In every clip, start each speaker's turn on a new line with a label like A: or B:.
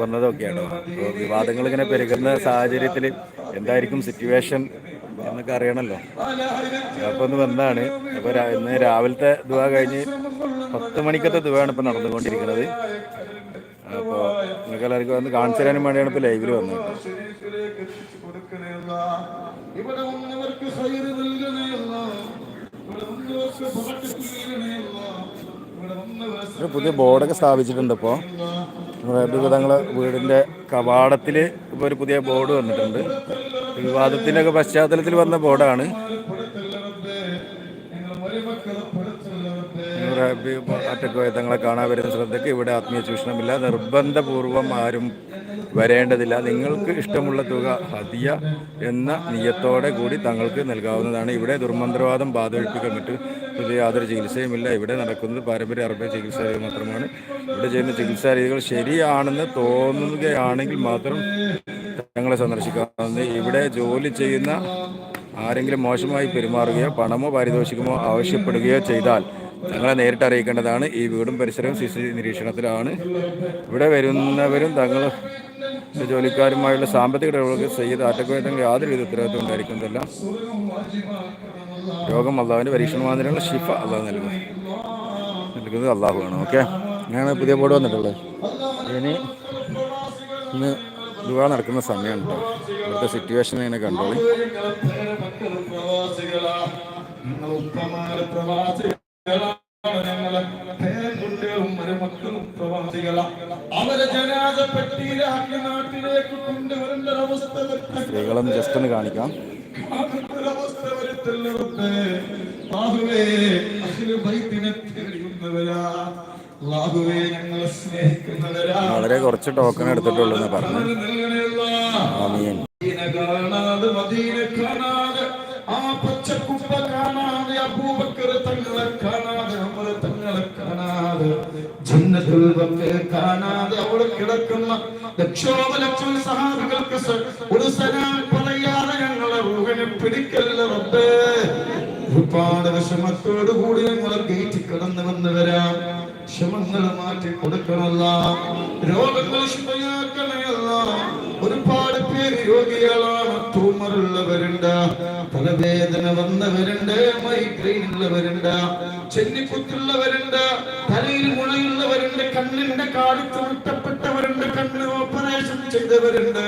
A: വന്നതൊക്കെയാണോ അപ്പോൾ വിവാദങ്ങൾ ഇങ്ങനെ പെരുകുന്ന സാഹചര്യത്തിൽ എന്തായിരിക്കും സിറ്റുവേഷൻ എന്നൊക്കെ അറിയണമല്ലോ അപ്പോൾ ഒന്ന് വന്നതാണ്. അപ്പോൾ ഇന്ന് രാവിലത്തെ ദുവ കഴിഞ്ഞ് പത്ത് മണിക്കത്തെ ദുവയാണ് ഇപ്പോൾ നടന്നുകൊണ്ടിരിക്കുന്നത്. അപ്പോൾ നിങ്ങൾക്ക് എല്ലാവർക്കും വന്ന് കാണിച്ചു തരാനും വേണ്ടിയാണ് ഇപ്പോൾ ലൈവിൽ വന്നത്. പുതിയ ബോർഡൊക്കെ സ്ഥാപിച്ചിട്ടുണ്ട് ഇപ്പോൾ തങ്ങളെ വീടിന്റെ കവാടത്തിൽ ഇപ്പോൾ ഒരു പുതിയ ബോർഡ് വന്നിട്ടുണ്ട്. വിവാദത്തിന്റെയൊക്കെ പശ്ചാത്തലത്തിൽ വന്ന ബോർഡാണ്
B: പെടുത്തല്ല റബ്ബേ. ഞങ്ങളെ മരുമക്കളെ പെടുത്തല്ല
A: അറ്റക്ക് തങ്ങളെ കാണാൻ വരുന്ന ശ്രദ്ധയ്ക്ക് ഇവിടെ ആത്മീയ ചൂഷണമില്ല. നിർബന്ധപൂർവം ആരും വരേണ്ടതില്ല. നിങ്ങൾക്ക് ഇഷ്ടമുള്ള തുക ഹതിയ എന്ന നിയത്തോടെ കൂടി തങ്ങൾക്ക് നൽകാവുന്നതാണ്. ഇവിടെ ദുർമന്ത്രവാദം ബാധവിപ്പിക്കാൻ മറ്റു യാതൊരു ചികിത്സയുമില്ല. ഇവിടെ നടക്കുന്നത് പാരമ്പര്യ അറബി ചികിത്സാ രീതി മാത്രമാണ്. ഇവിടെ ചെയ്യുന്ന ചികിത്സാ രീതികൾ ശരിയാണെന്ന് തോന്നുകയാണെങ്കിൽ മാത്രം തങ്ങളെ സന്ദർശിക്കാവുന്നത് ഇവിടെ ജോലി ചെയ്യുന്ന ആരെങ്കിലും മോശമായി പെരുമാറുകയോ പണമോ പാരിതോഷികമോ ആവശ്യപ്പെടുകയോ ചെയ്താൽ തങ്ങളെ നേരിട്ട് അറിയിക്കേണ്ടതാണ് ഈ വീടും പരിസരവും സി സി നിരീക്ഷണത്തിലാണ്. ഇവിടെ വരുന്നവരും തങ്ങൾ ജോലിക്കാരുമായുള്ള സാമ്പത്തിക ഇടപെടലുകൾ ചെയ്ത് ആറ്റക്കുറ്റങ്ങൾ യാതൊരു വിധ ഉത്തരവാദിത്വം ഉണ്ടായിരിക്കുന്നതല്ല രോഗം അള്ളാഹുവിന്റെ പരീക്ഷണമാതിരിയുള്ള ഷിഫ അള്ളാഹു നൽകും നൽകുന്നത് അള്ളാഹുവാണ്. ഓക്കെ? ഞാൻ പുതിയ ബോർഡ് വന്നിട്ടുള്ളത് ഇനി ഇന്ന് ദുവാ നടക്കുന്ന സമയമാണ് കേട്ടോ. ഇവിടുത്തെ സിറ്റുവേഷൻ ഇങ്ങനെ കണ്ടോളി.
B: ഞങ്ങളെ ജസ്റ്റിന് പേരക്കുട്ടികളും മരുമക്കളും പ്രവാസികളാ. അവരെ പെട്ടിയിലാക്കി നാട്ടിലേക്ക് കൊണ്ടുവരേണ്ട ഒരവസ്ഥ വരുത്തരുത്.
A: സ്ത്രീകളൊന്ന് ജസ്റ്റ് കാണിക്കാം
B: വരുത്തല്ല. അഖില ബൈത്തിനെ
A: വളരെ കുറച്ച് ടോക്കൺ എടുത്തിട്ടുള്ളൂ എന്ന് പറഞ്ഞു
B: കാണാതെ മദീന കാണാതെ ആ പച്ചക്കുപ്പ കാണാതെ അബൂബക്കർ തങ്ങളെ കാണാതെ അവിടെ കിടക്കുന്ന ലക്ഷോപലക്ഷം സഹാബികൾക്ക് ഒരു സലാം പറയാതെ ഞങ്ങളെ റൂഹനെ പിടിക്കല്ല റബ്ബേ? ഒരുപാട് വിഷമത്തോടു കൂടി ഞങ്ങൾ ഗേറ്റ് കടന്നു വന്നു വരാം. ക്ഷമങ്ങൾ മാറ്റി കൊടുക്കണല്ല രോഗങ്ങൾ ശുഭയാക്കണയല്ല ഒരുപാട് പേര് രോഗികളാണ്. ട്യൂമറുള്ളവരുണ്ട് തലവേദന വന്നവരുണ്ട്. മൈഗ്രെയിൻ ഉള്ളവരുണ്ട് ചെന്നിക്കുത്തുള്ളവരുണ്ട്. തലയിൽ മുളയുള്ളവരുണ്ട്. കണ്ണിന്റെ കാടിത്ത് മുട്ടപ്പെട്ടവരുണ്ട് കണ്ണ് ഓപ്പറേഷൻ ചെയ്തവരുണ്ട്.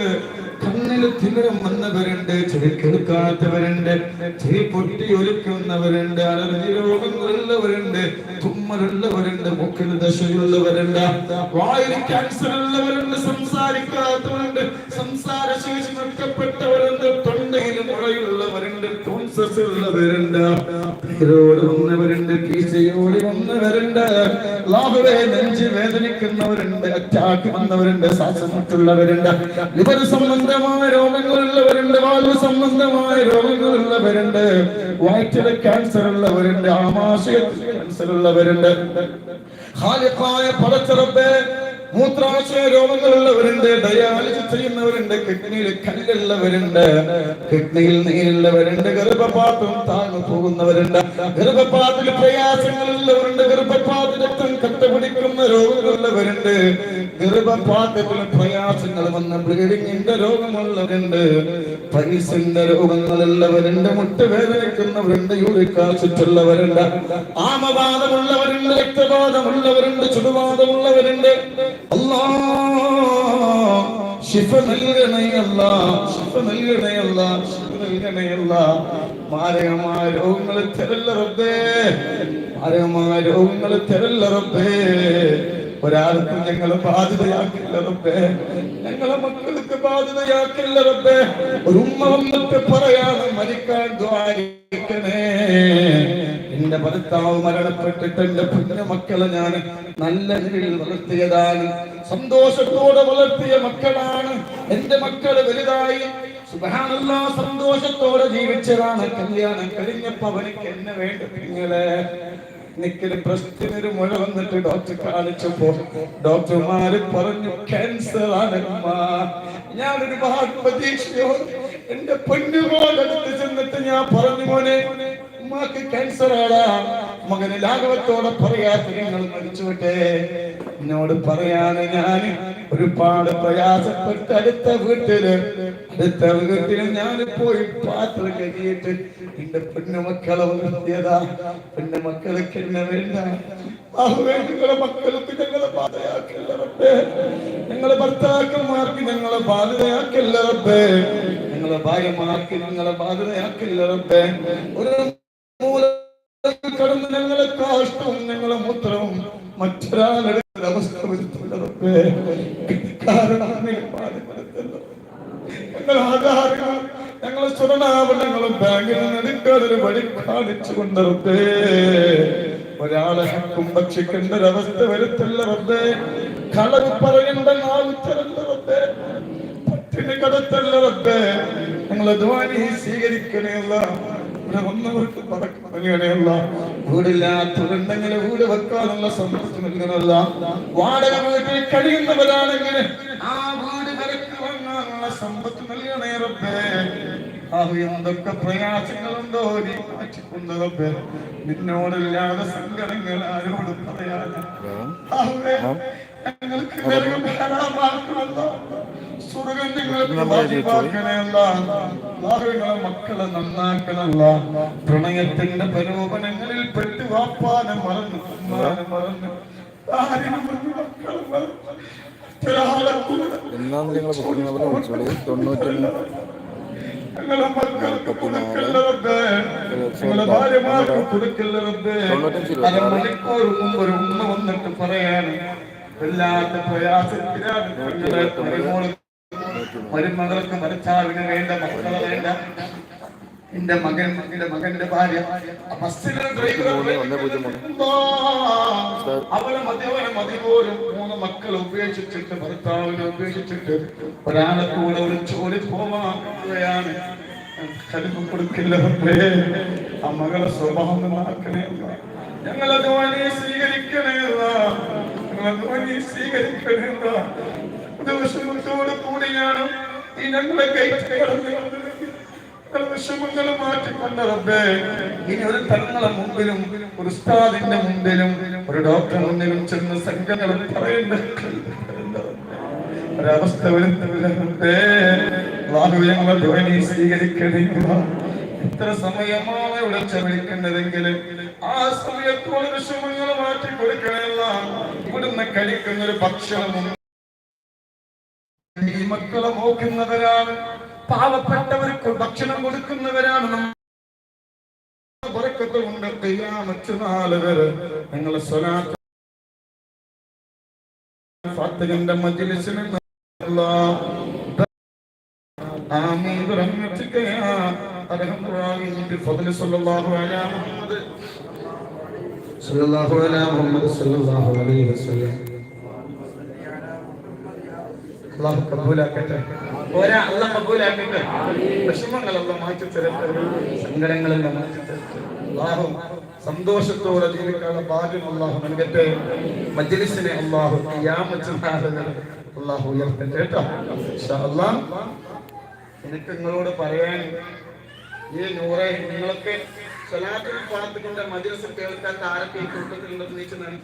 B: കണ്ണിൽ തിമിരം വന്നവരുണ്ട് ചെവി കേൾക്കാത്തവരുണ്ട് ചെവി പൊട്ടി ഒലിക്കുന്നവരുണ്ട് അലർജി രോഗങ്ങളുള്ളവരുണ്ട് തുമ്മലുള്ളവരുണ്ട് മുക്കിൽ ദശയുള്ളവരുണ്ട് വായിൽ ക്യാൻസർ ഉള്ളവരുണ്ട് സംസാരിക്കാത്തവരുണ്ട് സംസാരശേഷി നഷ്ടപ്പെട്ടവരുണ്ട് തൊണ്ടയിൽ മുഴയുള്ളവരുണ്ട്. ടോൺസസ് ഉള്ളവരുണ്ട് പേരോട് വന്നവരുണ്ട് കീശയോട് വന്നവരുണ്ട് ലാഭവേ നെഞ്ച് വേദനിക്കുന്നവരുണ്ട് അറ്റാക്ക് വന്നവരുണ്ട് ശ്വാസമുട്ടുള്ളവരുണ്ട്. ലിവർ സംബന്ധമായ രോഗങ്ങളുള്ളവരുണ്ട് വാൽവ് സംബന്ധമായ രോഗങ്ങളുള്ളവരുണ്ട്. വയറ്റിലെ ക്യാൻസർ ഉള്ളവരുണ്ട് ആമാശയത്തിൽ ക്യാൻസർ ഉള്ളവരുണ്ട് ഖാലിഖായ പടച്ചറബേ മൂത്രാശയ രോഗങ്ങളുള്ളവരുണ്ട് ഡയാലിസിസ് ചെയ്യുന്നവരുണ്ട് കിഡ്നിയിൽ കല്ലുള്ളവരുണ്ട് കിഡ്നിയിൽ നീരുള്ളവരുണ്ട് ഗർഭപാത്രം താഴ്ന്നു പോകുന്നവരുണ്ട്. ഗർഭപാത്തിൽ പ്രയാസങ്ങളുള്ളവരുണ്ട് ഗർഭപാത രക്തം കട്ടപിടിക്കുന്ന രോഗങ്ങളുള്ളവരുണ്ട്. ഗർഭപാത്രത്തിൽ പ്രയാസങ്ങൾ വന്ന ബ്ലീഡിങ്ങിന്റെ രോഗമുള്ളവരുണ്ട്. പൈസിന്റെ രോഗങ്ങളുള്ളവരുണ്ട് മുട്ടുവേദനിക്കുന്നവരുണ്ട് യൂറിക് ആസിഡ് ഉള്ളവരുണ്ട് ആമവാദമുള്ളവരുണ്ട് രക്തവാദമുള്ളവരുണ്ട് ചുടുവാദമുള്ളവരുണ്ട്. ശിഫ മാരകമായ രോഗങ്ങൾ തരല്ല മാരകമായ രോഗങ്ങൾ തരല്ല ഒരാൾക്കും ഞങ്ങളെ ബാധ്യതയാക്കില്ല റബ്ബേ. ഞങ്ങളെ മക്കൾക്ക് ബാധ്യതയാക്കില്ല റബ്ബേ. ഒരു ഉമ്മ വന്നിട്ട് പറയാതെ മരിക്കാൻ ദ്വാരിക്കണേ. എന്റെ ഭർത്താവ് മരണപ്പെട്ടിട്ട് എന്റെ പുണ്യ മക്കളെ ഞാൻ നല്ല രീതിയിൽ വളർത്തിയതാണ്. സന്തോഷത്തോടെ വളർത്തിയ മക്കളാണ്. എന്റെ മക്കളെ വലുതായി. സന്തോഷത്തോടെ ജീവിച്ചതാണ്. കല്യാണം കഴിഞ്ഞപ്പോ അവനിക്ക് എന്നെ വേണ്ട നിങ്ങളെ നിക്കൽ പ്രശ്നത്തിനൊരു മുഴ വന്നിട്ട് ഡോക്ടർ കാണിച്ചപ്പോ ഡോക്ടർമാര് പറഞ്ഞു ക്യാൻസർ ആണ്. ഞാൻ ഒരുപാട് പ്രതീക്ഷയോ എന്റെ അടുത്ത് ചെന്നിട്ട് ഞാൻ പറഞ്ഞു മോനെ ഉമ്മാക്ക് ക്യാൻസർ ആടാ. മകന് ലാഘവത്തോടെ പറയാത്ത നിങ്ങൾ മരിച്ചുവിട്ടെ. എന്നോട് പറയാതെ ഞാൻ ഒരുപാട് പ്രയാസപ്പെട്ട് അടുത്ത വീട്ടിൽ അടുത്ത വീട്ടിൽ ഞാൻ പോയി പാത്രം കഴിയിട്ട് എന്റെ പെണ്ണുമക്കളെ വളർത്തിയതാ പെണ്ണുമക്കൾക്ക് എന്നെ വേണ്ട. ഞങ്ങളെ ബാധയാക്കല്ല ഞങ്ങളെ ഭർത്താക്കന്മാർക്ക് ഞങ്ങളെ ഞങ്ങളെ ഭാര്യമാർക്ക് ഞങ്ങളെ ബാധ്യതയാക്കല്ല റബ്ബേ. ഒരു കടന്ന് ഞങ്ങളെ കാഷ്ടവും ഞങ്ങളെ മൂത്രവും മറ്റൊരാളുടെ അവസ്ഥ വരുത്തുള്ള റബ്ബേ കാരണം ഞങ്ങൾ ആധാരങ്ങൾ ഞങ്ങളെ സ്വർണാഭരണങ്ങളും ബാങ്കിൽ നിന്ന് എടുക്കാതൊരു വഴി കാണിച്ചു കൊണ്ട് ഒരാളെ ഹക്കും ഭക്ഷിക്കേണ്ട ഒരവസ്ഥ വരുത്തല്ല റബ്ബേ കളവ് പറയേണ്ട നാവുത്തരല്ല റബ്ബേ പട്ടിണി കടത്തല്ല റബ്ബേ ഞങ്ങളെ ദ്വാനി സ്വീകരിക്കണേല്ല ഇവിടെ വന്നവർക്ക് പറക്കണേല്ല വീടില്ലാത്തവരുണ്ടെങ്കിൽ വീട് വെക്കാനുള്ള സമ്പത്ത് നൽകണമല്ല. വാടക വീട്ടിൽ കഴിയുന്നവരാണെങ്കിൽ ആ വീട് വിലക്ക് വാങ്ങാനുള്ള സമ്പത്ത് നൽകണേ റബ്ബേ. എന്തൊക്കെ പ്രയാസങ്ങളുണ്ടോ? നീ മാറ്റിക്കൊണ്ട് റബ്ബേ. നിന്നോടില്ലാതെ സങ്കടങ്ങൾ ആരോട് ആഹുവേ ഞങ്ങൾക്ക് നരകം മക്കളെ നന്നാക്കണല്ല പ്രണയത്തിന്റെ പ്രലോഭനങ്ങളിൽ പെട്ട് വാപ്പാനെ മറന്നു മറന്നു
A: എന്നാണ് നിങ്ങൾ വിളിച്ചോളൂ തൊണ്ണൂറ്റൊന്ന്.
B: അരമണിക്കൂർ മുമ്പ് ഒരു ഉമ്മ വന്നിട്ട് പറയാണ് വല്ലാത്ത പ്രയാസത്തിലാണ് മരുമകൾക്ക് ഭർത്താവിന് വേണ്ട മക്കളെ വേണ്ട. എന്റെ മകൻ എന്റെ മകന്റെ ഭാര്യ. അവളെ മതിവനെ മതി പോലും മൂന്ന് മക്കളെ ഉപേക്ഷിച്ചിട്ട് ഭർത്താവിനെ ഉപേക്ഷിച്ചിട്ട് ഒരാളെ കൂടെ ഒരു ജോലി പോവാണ് കരുതും കൊടുക്കില്ല ആ മകളെ സ്വഭാവം അല്ലാ. ഞങ്ങളെ ധ്വനി സ്വീകരിക്കണേ. ഞങ്ങളെ ധ്വനി സ്വീകരിക്കണേ ദിവസത്തോട് കൂടിയാണ് ഈ ഞങ്ങളെ കയറ്റി കടന്നു വിഷമങ്ങൾ മാറ്റിക്കൊണ്ട് റബ്ബേ ഇനി ഒരു തങ്ങളെ മുമ്പിലും ഒരു ഉസ്താദിന്റെ മുമ്പിലും ഒരു ഡോക്ടറെ മുന്നിലും ചെന്ന് സംഘങ്ങൾ പറയേണ്ട ഒരവസ്ഥ വരുന്നില്ല റബ്ബേ. അല്ലാഹു ഞങ്ങളെ ധ്വനി സ്വീകരിക്കണേ എത്ര സമയമാണ് ഇവിടെ ചെലവഴിക്കേണ്ടതെങ്കിൽ ആ സമയത്തോട് വിഷമങ്ങൾ മാറ്റി കൊടുക്കണമല്ല ഇവിടുന്ന് കഴിക്കുന്ന ഒരു ഭക്ഷണം മക്കളെ നോക്കുന്നവരാണ്. പാവപ്പെട്ടവർക്ക് ഭക്ഷണം കൊടുക്കുന്നവരാണ്. നമ്മ മറ്റു നാല് പേര്. ഞങ്ങളെ ഫാത്തിഹന്റെ മജ്ലിസിൽ നിന്ന് അല്ലാഹ് ആമീൻ അള്ളാഹു കബൂലാക്കട്ടെ. പോരാ അള്ളാഹ് കബൂലാക്കട്ടെ. വിഷമങ്ങളെല്ലാം മാറ്റി തരട്ടെ. സങ്കടങ്ങളെല്ലാം മാറ്റി തരട്ടെ. അള്ളാഹു സന്തോഷത്തോടെ ജീവിക്കാനുള്ള ഭാഗ്യം അള്ളാഹു നൽകട്ടെ. മജ്ലിസിനെ അള്ളാഹു അള്ളാഹു ഉയർത്തട്ടെ കേട്ടോ. അള്ളാഹ് എനിക്ക് നിങ്ങളോട് പറയാൻ ഈ നൂറെ നിങ്ങളൊക്കെ സ്വലാത്തിൽ പാർട്ടികളുടെ മജ്ലിസ് കേൾക്കാത്ത ആരൊക്കെ ഈ കൂട്ടത്തിലുണ്ടെന്ന് നീച്ചുന്നാണ്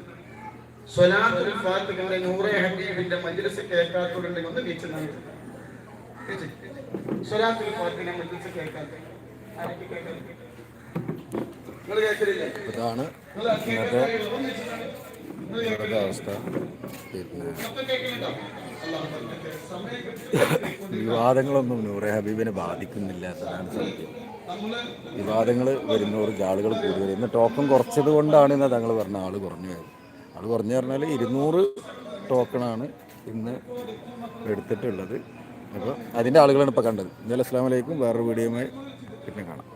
B: സ്വലാത്തുൽ ഫാത്തിഹിന്റെ നൂറെ ഹബീബിന്റെ മജ്ലിസ് കേൾക്കാത്തവരുണ്ടെങ്കിൽ ഒന്ന് സ്വലാത്തുൽ ഫാത്തിഹിന്റെ മജ്ലിസ് കേൾക്കാത്ത
A: ഇതാണ് അവസ്ഥ. പിന്നെ വിവാദങ്ങളൊന്നും നൂറെ ഹബീബിനെ ബാധിക്കുന്നില്ല എന്നതാണ് സത്യം. വിവാദങ്ങൾ വരുന്നവർക്ക് ആളുകൾ കൂടുതൽ ഇന്ന് ടോക്കൺ കുറച്ചത് കൊണ്ടാണ് ഇന്ന് തങ്ങൾ പറഞ്ഞ ആൾ കുറഞ്ഞു പോയത്. ആൾ പറഞ്ഞു പറഞ്ഞാൽ ഇരുന്നൂറ് ടോക്കണാണ് ഇന്ന് എടുത്തിട്ടുള്ളത്. അപ്പോൾ അതിന്റെ ആളുകളാണ് ഇപ്പോൾ കണ്ടത്. ഇന്നലെ അസ്സാം വലൈക്കും വേറൊരു വീഡിയോയുമായി പിന്നെ കാണാം.